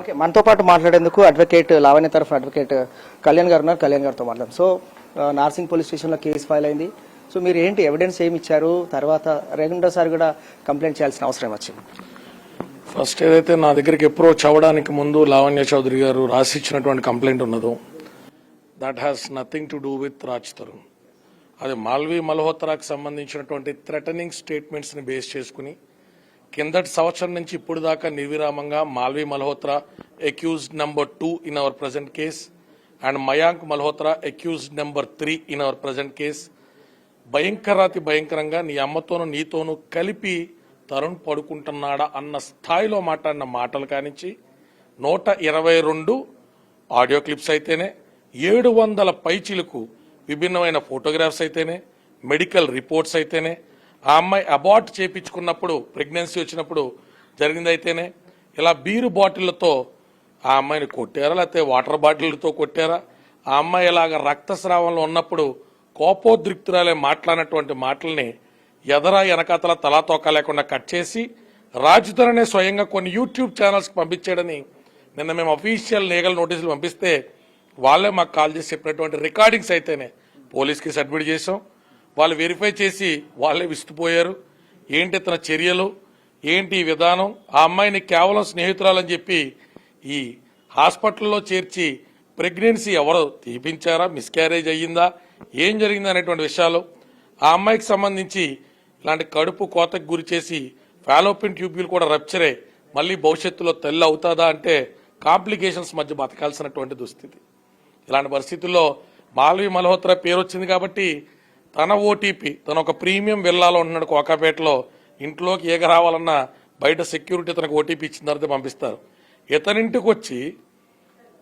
Okay మనతో పాటు మాట్లాడేందుకు అడ్వకేట్ లావణ్య తరఫు అడ్వకేట్ కళ్యాణ్ గారు ఉన్నారు. కళ్యాణ్ గారితో మాట్లాడదాం. సో నార్సింగ్ పోలీస్ స్టేషన్లో కేసు ఫైల్ అయింది. సో మీరు ఏంటి ఎవిడెన్స్ ఏమి ఇచ్చారు? తర్వాత రెండోసారి కూడా కంప్లైంట్ చేయాల్సిన అవసరం వచ్చింది. ఫస్ట్ ఏదైతే నా దగ్గరికి అప్రోచ్ అవ్వడానికి ముందు లావణ్య చౌదరి గారు రాసి ఇచ్చినటువంటి కంప్లైంట్ ఉన్నదో that has nothing to do with Raj Tarun అది మాల్వీ మల్హోత్రాకు సంబంధించినటువంటి థ్రెటనింగ్ స్టేట్మెంట్స్ని బేస్ చేసుకుని కిందటి సంవత్సరం నుంచి ఇప్పుడు దాకా నిర్విరామంగా Malvi Malhotra accused number two in our present case and Mayank Malhotra accused number three in our present case భయంకరాతి భయంకరంగా నీ అమ్మతోనూ నీతోనూ కలిపి తరుణ్ పడుకుంటున్నాడా అన్న స్థాయిలో మాట్లాడిన మాటలు కానించి నూట ఇరవై రెండు ఆడియో క్లిప్స్ అయితేనే ఏడు వందల పైచిలకు విభిన్నమైన ఫోటోగ్రాఫ్స్ అయితేనే మెడికల్ రిపోర్ట్స్ అయితేనే ఆ అమ్మాయి అబార్ట్ చేపించుకున్నప్పుడు ప్రెగ్నెన్సీ వచ్చినప్పుడు జరిగిందైతేనే ఇలా బీరు బాటిళ్ళతో ఆ అమ్మాయిని కొట్టారా లేకపోతే వాటర్ బాటిల్తో కొట్టారా? ఆ అమ్మాయి ఇలాగ రక్తస్రావంలో ఉన్నప్పుడు కోపోద్రిక్తురాలే మాట్లాడినటువంటి మాటల్ని ఎదరా వెనకాతల తలా తోక లేకుండా కట్ చేసి రాజుధరనే స్వయంగా కొన్ని యూట్యూబ్ ఛానల్స్కి పంపించాడని నిన్న మేము అఫీషియల్ లీగల్ నోటీసులు పంపిస్తే వాళ్ళే మాకు కాల్ చేసి చెప్పినటువంటి రికార్డింగ్స్ అయితేనే పోలీస్కి సబ్మిట్ చేసాం వాళ్ళు వెరిఫై చేసి వాళ్ళే విస్తుపోయారు. ఏంటి తన చర్యలు? ఏంటి ఈ విధానం? ఆ అమ్మాయిని కేవలం స్నేహితురాలని చెప్పి ఈ హాస్పిటల్లో చేర్చి ప్రెగ్నెన్సీ ఎవరు తీపించారా? మిస్క్యారేజ్ అయ్యిందా? ఏం జరిగిందా అనేటువంటి విషయాలు. ఆ అమ్మాయికి సంబంధించి ఇలాంటి కడుపు కోతకు గురి చేసి ఫాలోపిన్ ట్యూబ్యూల్ కూడా రప్చరే మళ్ళీ భవిష్యత్తులో తల్లి అవుతుందా అంటే కాంప్లికేషన్స్ మధ్య బతకాల్సినటువంటి దుస్థితి. ఇలాంటి పరిస్థితుల్లో మాల్వి మల్హోత్రా పేరు వచ్చింది కాబట్టి తన ఓటీపీ తన ఒక ప్రీమియం విల్లాలో ఉన్నాడు కోకాపేటలో. ఇంట్లోకి ఏగ రావాలన్నా బయట సెక్యూరిటీ తనకు ఓటీపీ ఇచ్చిన తర్వాత పంపిస్తారు. ఇతనింటికి వచ్చి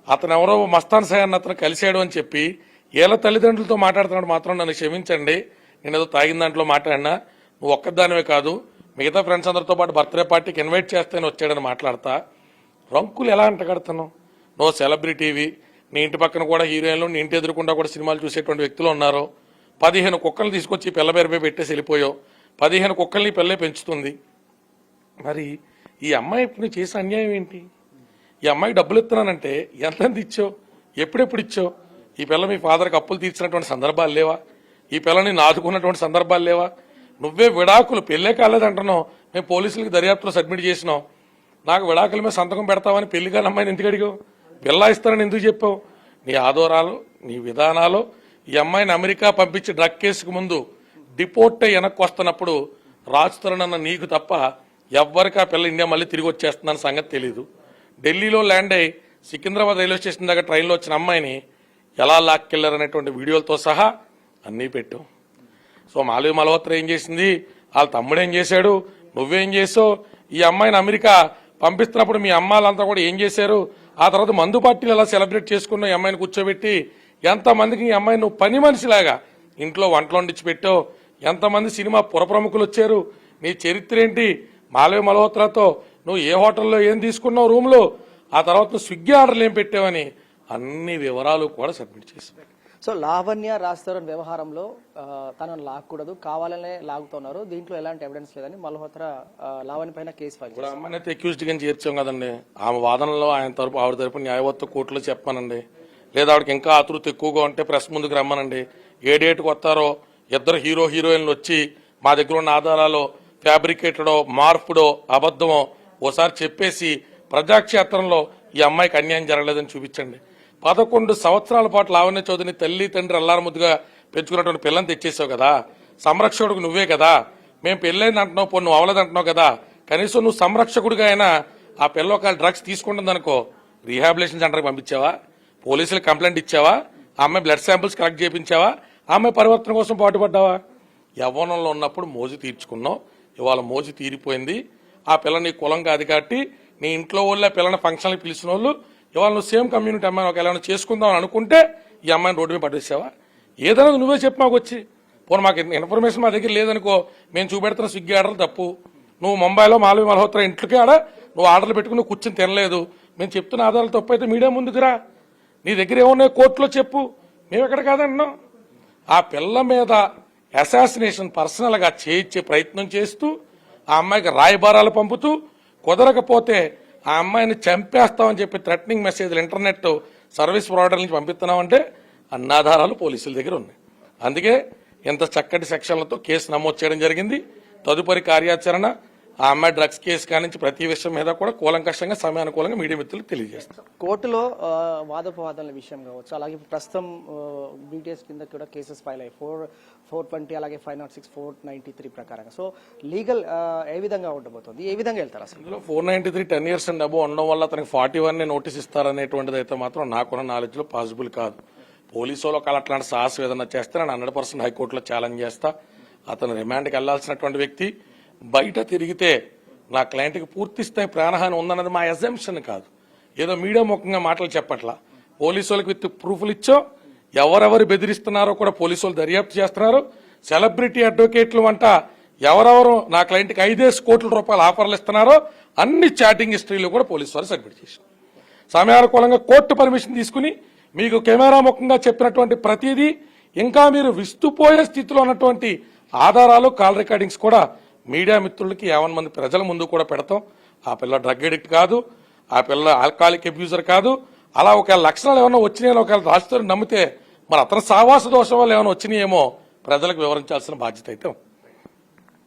అతను ఎవరో మస్తాన్ సాయన్న అతను కలిశాడు అని చెప్పి ఏళ్ళ తల్లిదండ్రులతో మాట్లాడుతున్నాడు మాత్రం నన్ను క్షమించండి. నేను ఏదో తాగిన దాంట్లో మాట్లాడినా. నువ్వు ఒక్కదానివే కాదు మిగతా ఫ్రెండ్స్ అందరితో పాటు బర్త్డే పార్టీకి ఇన్వైట్ చేస్తేనే వచ్చాడని మాట్లాడతా. రంకులు ఎలా అంటగడుతున్నావు నువ్వు సెలబ్రిటీవి. నీ ఇంటి పక్కన కూడా హీరోయిన్లు నీ ఇంటి ఎదురుకుండా కూడా సినిమాలు చూసేటువంటి వ్యక్తులు ఉన్నారు. పదిహేను కుక్కలు తీసుకొచ్చి పిల్ల బెరపై పెట్టేసి వెళ్ళిపోయావు. పదిహేను కుక్కల్ని పిల్లే పెంచుతుంది. మరి ఈ అమ్మాయి ఇప్పుడు చేసిన అన్యాయం ఏంటి? ఈ అమ్మాయికి డబ్బులు ఇస్తున్నానంటే ఎంతెంత ఇచ్చావు? ఎప్పుడెప్పుడు ఇచ్చావు? ఈ పిల్ల మీ ఫాదర్కి అప్పులు తీర్చినటువంటి సందర్భాలు లేవా? ఈ పిల్లని నాదుకున్నటువంటి సందర్భాలు లేవా? నువ్వే విడాకులు పెళ్ళే కాలేదంటున్నావు మేము పోలీసులకి దర్యాప్తులో సబ్మిట్ చేసినాం. నాకు విడాకుల మీద సంతకం పెడతావని పెళ్ళి కాని అమ్మాయిని ఎందుకు అడిగావు? పిల్ల ఇస్తానని ఎందుకు చెప్పావు? నీ ఆధారాలు నీ విధానాలు ఈ అమ్మాయిని అమెరికా పంపించి డ్రగ్ కేసుకు ముందు డిపోర్ట్ అయ్యి వెనక్కి వస్తున్నప్పుడు రాజుతరణన్న నీకు తప్ప ఎవ్వరికి ఆ పిల్ల ఇండియా మళ్ళీ తిరిగి వచ్చేస్తుందన్న సంగతి తెలియదు ఢిల్లీలో ల్యాండ్ అయ్యి సికింద్రాబాద్ రైల్వే స్టేషన్ దగ్గర ట్రైన్లో వచ్చిన అమ్మాయిని ఎలా లాక్కెళ్ళారనేటువంటి వీడియోలతో సహా అన్నీ పెట్టాం. సో మాలవి మలవత్ర ఏం చేసింది? వాళ్ళ తమ్ముడు ఏం చేశాడు? నువ్వేం చేసావు? ఈ అమ్మాయిని అమెరికా పంపిస్తున్నప్పుడు మీ అమ్మాలంతా కూడా ఏం చేశారు? ఆ తర్వాత మందు పార్టీలు ఎలా సెలబ్రేట్ చేసుకున్నావు ఈ అమ్మాయిని కూర్చోబెట్టి ఎంతమందికి ఈ అమ్మాయి నువ్వు పని మనిషిలాగా? ఇంట్లో వంటలు వండించి పెట్టావు. ఎంతమంది సినిమా పురప్రముఖులు వచ్చారు నీ చరిత్ర ఏంటి? మాలవి మల్హోత్రాతో నువ్వు ఏ హోటల్లో ఏం తీసుకున్నావు రూమ్లో? ఆ తర్వాత నువ్వు స్విగ్గీ ఆర్డర్లు ఏం పెట్టావని అన్ని వివరాలు కూడా సబ్మిట్ చేశావు. సో లావణ్య రాజ్తరుణ్ వ్యవహారంలో తనను లాక్కూడదు. కావాలనే లాగుతున్నారు. దీంట్లో ఎలాంటి ఎవిడెన్స్ లేదని మల్హోత్రా లావణ్య పైన కేసు ఫైల్ ఇప్పుడు అయితే అక్యూజ్డ్గా చేర్చాం కదండి. ఆమె వాదనలో ఆయన తరపు ఆవిడ తరపు న్యాయవత్త కోర్టులో చెప్పానండి. లేదా ఆవిడకి ఇంకా ఆతృత ఎక్కువగా ఉంటే ప్రెస్ ముందుకు రమ్మనండి. ఏ డేట్కి వస్తారో ఇద్దరు హీరో హీరోయిన్లు వచ్చి మా దగ్గర ఉన్న ఆధారాలు ఫ్యాబ్రికేటడో మార్పుడో అబద్ధమో ఓసారి చెప్పేసి ప్రజాక్షేత్రంలో ఈ అమ్మాయికి అన్యాయం జరగలేదని చూపించండి. పదకొండు సంవత్సరాల పాటు లావణ్య చౌదరిని తల్లి తండ్రి అల్లారముద్దుగా పెంచుకున్నటువంటి పిల్లని తెచ్చేసావు కదా. సంరక్షకుడికి నువ్వే కదా. మేము పెళ్ళైంది అంటున్నావు పో నువ్వు అవ్వలేదు అంటున్నావు కదా. కనీసం నువ్వు సంరక్షకుడిగా అయినా ఆ పిల్ల ఒక డ్రగ్స్ తీసుకుంటుంది అనుకో రీహాబిలేషన్ సెంటర్కి పంపించావా? పోలీసులకు కంప్లైంట్ ఇచ్చావా? ఆ అమ్మాయి బ్లడ్ శాంపిల్స్ కలెక్ట్ చేయించావా ఆమె పరివర్తన కోసం పాటుపడ్డావా? యవ్వనంలో ఉన్నప్పుడు మోజు తీర్చుకున్నావు. ఇవాళ మోజు తీరిపోయింది. ఆ పిల్ల నీ కులం కాదు కాబట్టి నీ ఇంట్లో వాళ్ళే పిల్లని ఫంక్షన్లకు పిలిచిన వాళ్ళు ఇవాళ నువ్వు సేమ్ కమ్యూనిటీ అమ్మాయిని ఒక ఎలా చేసుకుందాం అని అనుకుంటే ఈ అమ్మాయిని రోడ్డు మీద పట్టేసావా ఏదైనా నువ్వే చెప్పు మాకు వచ్చి. పోనీ మాకు ఇన్ఫర్మేషన్ మా దగ్గర లేదనుకో మేము చూపెడుతున్న స్విగ్గీ ఆర్డర్లు తప్పు. నువ్వు ముంబైలో మాలవి మల్హోత్రా ఇంట్లోకి ఆడ నువ్వు ఆర్డర్లు పెట్టుకుని కూర్చొని తినలేదు. మేము చెప్తున్న ఆధారాలు తప్పు అయితే మీడియా ముందుకురా నీ దగ్గర ఏమున్నాయి కోర్టులో చెప్పు. మేము ఎక్కడ కాదంటున్నాం. ఆ పిల్ల మీద అసాసినేషన్ పర్సనల్గా చేయించే ప్రయత్నం చేస్తూ ఆ అమ్మాయికి రాయబారాలు పంపుతూ కుదరకపోతే ఆ అమ్మాయిని చంపేస్తామని చెప్పి థ్రెటనింగ్ మెసేజ్లు ఇంటర్నెట్ సర్వీస్ ప్రొవైడర్ నుంచి పంపిస్తున్నామంటే అన్నాధారాలు పోలీసుల దగ్గర ఉన్నాయి. అందుకే ఇంత చక్కటి సెక్షన్లతో కేసు నమోదు చేయడం జరిగింది. తదుపరి కార్యాచరణ ఆ అమ్మాయి డ్రగ్స్ కేసు కానించి ప్రతి విషయం మీద కూడా కూలంకషంగా సమయానుకూలంగా మీడియా మిత్రులకు తెలియజేస్తాం. కోర్టులో వాదోపవాదాల విషయం కావచ్చు అలాగే ప్రస్తుతం బీటీఎస్ కింద కూడా కేసెస్ ఫైల్ అయ్యాయి. ఫోర్ ఫోర్ ట్వంటీ అలాగే five naught six four ninety three ప్రకారంగా. సో లీగల్ ఏ విధంగా ఉండబోతుంది? ఏ విధంగా వెళ్తారు అసలు? ఇందులో four ninety three ten years and అబో ఉండడం వల్ల అతనికి ఫార్టీ వన్ నోటీస్ ఇస్తారనేటువంటిది అయితే మాత్రం నాకున్న నాలెడ్జ్లో పాసిబుల్ కాదు. పోలీసు వాళ్ళు అట్లాంటి సాహసం ఏదైనా చేస్తే నేను హండ్రెడ్ పర్సెంట్ హైకోర్టులో ఛాలెంజ్ చేస్తా. అతను రిమాండ్కి వెళ్ళాల్సినటువంటి వ్యక్తి బయట తిరిగితే నా క్లయింట్కి పూర్తి స్థాయి ప్రాణహాని ఉందన్నది మా ఎజంప్షన్ కాదు. ఏదో మీడియా ముఖంగా మాటలు చెప్పట్లా. పోలీసు వాళ్ళకి విత్ ప్రూఫ్లు ఇచ్చో ఎవరెవరు బెదిరిస్తున్నారో కూడా పోలీసు వాళ్ళు దర్యాప్తు చేస్తున్నారు. సెలబ్రిటీ అడ్వకేట్లు వంట ఎవరెవరు నా క్లయింట్కి ఐదేసి కోట్ల రూపాయల ఆఫర్లు ఇస్తున్నారో అన్ని చాటింగ్ హిస్టరీలు కూడా పోలీసు వారు సబ్మిట్ చేశారు. సమయానుకూలంగా కోర్టు పర్మిషన్ తీసుకుని మీకు కెమెరా ముఖంగా చెప్పినటువంటి ప్రతిదీ ఇంకా మీరు విస్తుపోయే స్థితిలో ఉన్నటువంటి ఆధారాలు కాల్ రికార్డింగ్స్ కూడా మీడియా మిత్రులకి యావన్ మంది ప్రజల ముందు కూడా పెడతాం. ఆ పిల్ల డ్రగ్ ఎడిక్ట్ కాదు ఆ పిల్ల ఆల్కహాలిక్ అబ్యూజర్ కాదు. అలా ఒకవేళ లక్షణాలు ఏమైనా వచ్చినాయని ఒకవేళ రాష్ట్రం నమ్మితే మరి అతని సావాస దోషం వల్ల ఏమైనా వచ్చినాయేమో ప్రజలకు వివరించాల్సిన బాధ్యత అయితే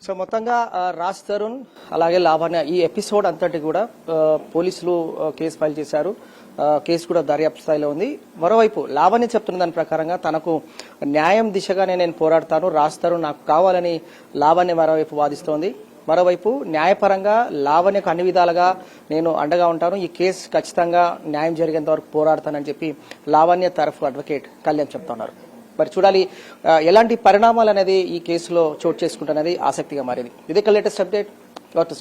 సో మొత్తంగా రాజ్ తరుణ్ అలాగే లావణ్య ఈ ఎపిసోడ్ అంతటి కూడా పోలీసులు కేసు ఫైల్ చేశారు. కేసు కూడా దర్యాప్తు స్థాయిలో ఉంది. మరోవైపు లావణ్య చెప్తున్న దాని ప్రకారంగా తనకు న్యాయం దిశగానే నేను పోరాడతాను రాస్తారు నాకు కావాలని లావణ్య మరోవైపు వాదిస్తోంది. మరోవైపు న్యాయపరంగా లావణ్యకు అన్ని విధాలుగా నేను అండగా ఉంటాను. ఈ కేసు ఖచ్చితంగా న్యాయం జరిగేంత వరకు పోరాడతానని చెప్పి లావణ్య తరఫు అడ్వకేట్ కళ్యాణ్ చెప్తున్నారు. మరి చూడాలి ఎలాంటి పరిణామాలు అనేది ఈ కేసులో చోటు చేసుకుంటున్నది ఆసక్తిగా మారింది. ఇదే లేటెస్ట్ అప్డేట్ డాక్టర్